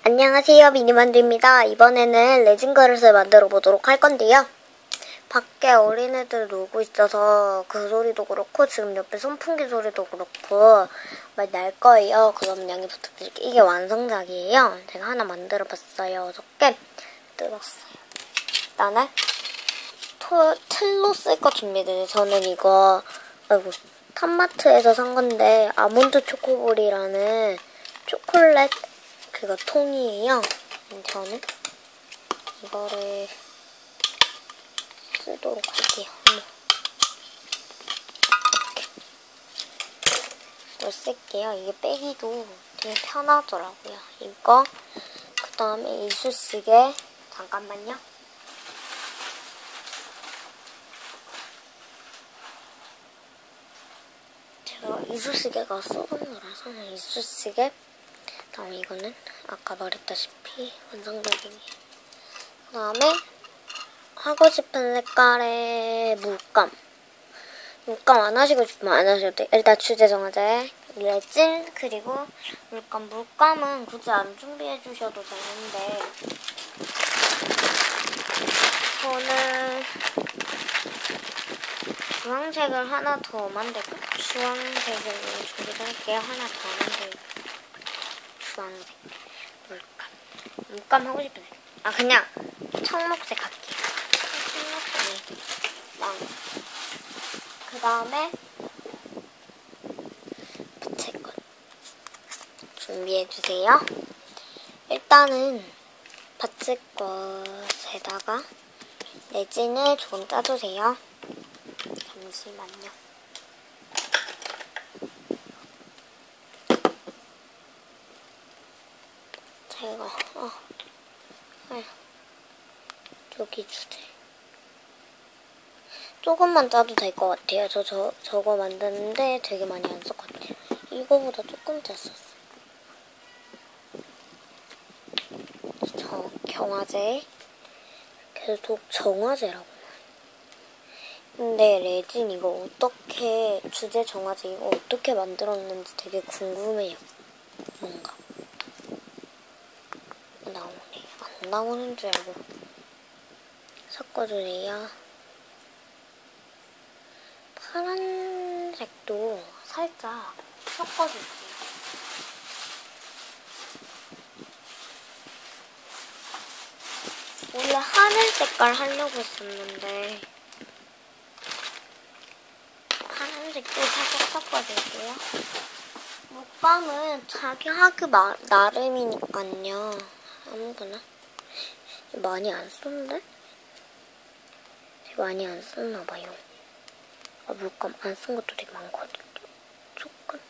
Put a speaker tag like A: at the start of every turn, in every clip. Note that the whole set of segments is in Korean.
A: 안녕하세요 미니만두입니다. 이번에는 레진 그릇을 만들어 보도록 할 건데요. 밖에 어린애들 놀고 있어서 그 소리도 그렇고 지금 옆에 선풍기 소리도 그렇고 많이 날 거예요. 그럼 양해 부탁드릴게요. 이게 완성작이에요. 제가 하나 만들어 봤어요. 어저께 뜯었어요. 일단은 토, 틀로 쓸 거 준비돼요. 저는 이거 아이고 탑마트에서 산 건데 아몬드 초코볼이라는 초콜릿 그거 통이에요. 저는 이거를 쓰도록 할게요. 이걸 쓸게요. 이게 빼기도 되게 편하더라고요. 이거 그 다음에 이쑤시개 잠깐만요. 제가 이쑤시개가 썩은 거라서 이쑤시개 다음 이거는 아까 말했다시피 완성작이에요. 그 다음에 하고 싶은 색깔의 물감. 물감 안 하시고 싶으면 안 하셔도 돼요. 일단 주제 정하자. 레진 그리고 물감. 물감은 굳이 안 준비해 주셔도 되는데 저는 주황색을 하나 더 만들고 주황색을 준비를 할게요. 하나 더 만들고 주황색 물감. 물감 하고 싶은 색. 아 그냥 청록색 할게요. 청록색이 망. 그 다음에 붙일 것 준비해 주세요. 일단은 받칠 것에다가 레진을 좀 짜주세요. 잠시만요. 제가 어, 아휴, 여기 주제. 조금만 짜도 될 것 같아요. 저, 저 저거 만드는데 되게 많이 안 썼거든요. 이거보다 조금 짰었어요. 저 경화제 계속 정화제라고. 근데 레진 이거 어떻게 주제 정화제 이거 어떻게 만들었는지 되게 궁금해요. 뭔가 나오네. 안 나오는 줄 알고 섞어주세요. 파란색도 살짝 섞어줄게요. 원래 하늘 색깔 하려고 했었는데 파란색도 살짝 섞어줄게요. 먹방은 자기 하기 마, 나름이니까요. 아무거나. 많이 안 썼는데? 많이 안 썼나봐요. 아, 물감 안 쓴 것도 되게 많거든요. 조금.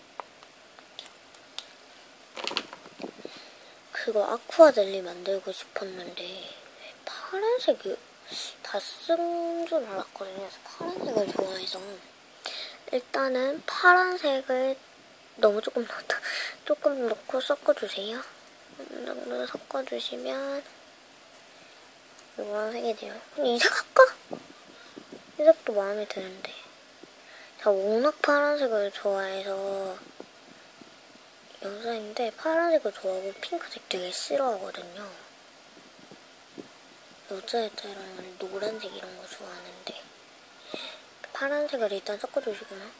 A: 그거 아쿠아 젤리 만들고 싶었는데 왜 파란색이 다 쓴 줄 알았거든요. 그래서 파란색을 좋아해서 일단은 파란색을 너무 조금 넣었다. 조금 넣고 섞어주세요. 어느 정도 섞어주시면 이런 색이 돼요. 이색 할까? 이 색도 마음에 드는데. 제가 워낙 파란색을 좋아해서 여자인데 파란색을 좋아하고 핑크색 되게 싫어하거든요. 여자애들은 노란색 이런 거 좋아하는데 파란색을 일단 섞어주시구나.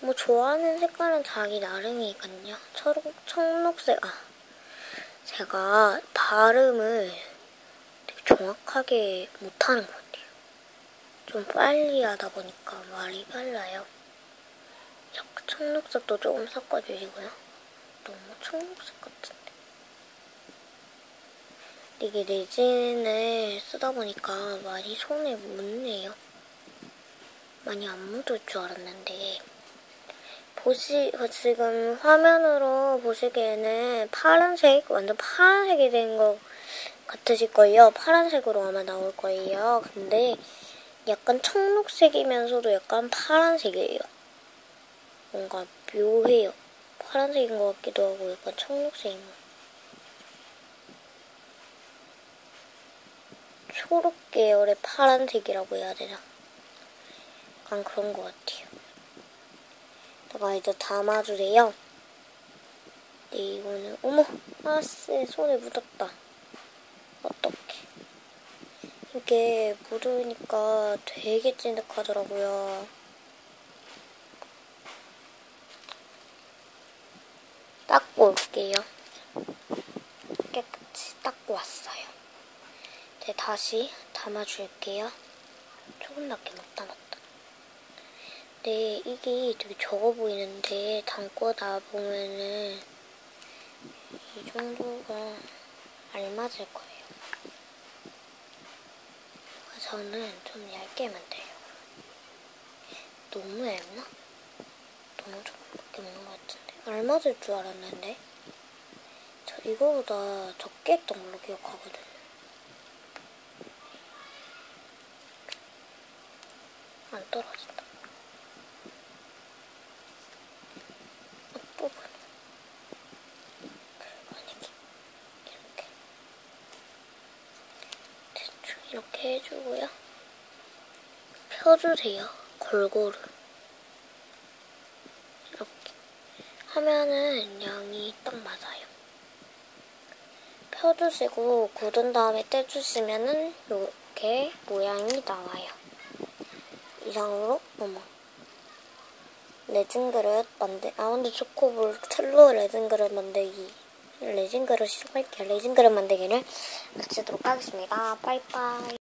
A: 뭐 좋아하는 색깔은 자기 나름이니까요. 초록, 청록색, 아 제가 발음을 정확하게 못하는 것 같아요. 좀 빨리 하다 보니까 말이 빨라요. 청록색도 조금 섞어주시고요. 너무 청록색 같은데. 이게 레진을 쓰다 보니까 많이 손에 묻네요. 많이 안 묻을 줄 알았는데 보시 지금 화면으로 보시기에는 파란색 완전 파란색이 된 것 같으실 거예요. 파란색으로 아마 나올 거예요. 근데 약간 청록색이면서도 약간 파란색이에요. 뭔가 묘해요. 파란색인 것 같기도 하고 약간 청록색인 것 초록 계열의 파란색이라고 해야 되나? 약간 그런 것 같아요. 제가 이제 담아주세요. 네, 이거는 어머 아쎄 손에 묻었다. 이게 묻으니까 되게 찐득하더라고요. 닦고 올게요. 깨끗이 닦고 왔어요. 이제 다시 담아줄게요. 조금 밖에 못 담았다. 네, 이게 되게 적어 보이는데 담고 나보면은 이 정도가 알맞을 거예요. 저는 좀 얇게 만들려고. 너무 얇나? 너무 적게 먹는 것 같은데. 알맞을 줄 알았는데. 저 이거보다 적게 했던 걸로 기억하거든요. 안 떨어진다. 앞부분. 만약에 이렇게. 대충 이렇게 해주고요. 펴주세요. 골고루. 이렇게. 하면은 양이 딱 맞아요. 펴주시고 굳은 다음에 떼주시면은 이렇게 모양이 나와요. 이상으로 어머 레진 그릇 만들 아몬드 초코볼 틀로 레진 그릇 만들기 레진 그릇이 할게요. 레진 그릇 만들기를 마치도록 하겠습니다. 빠이빠이.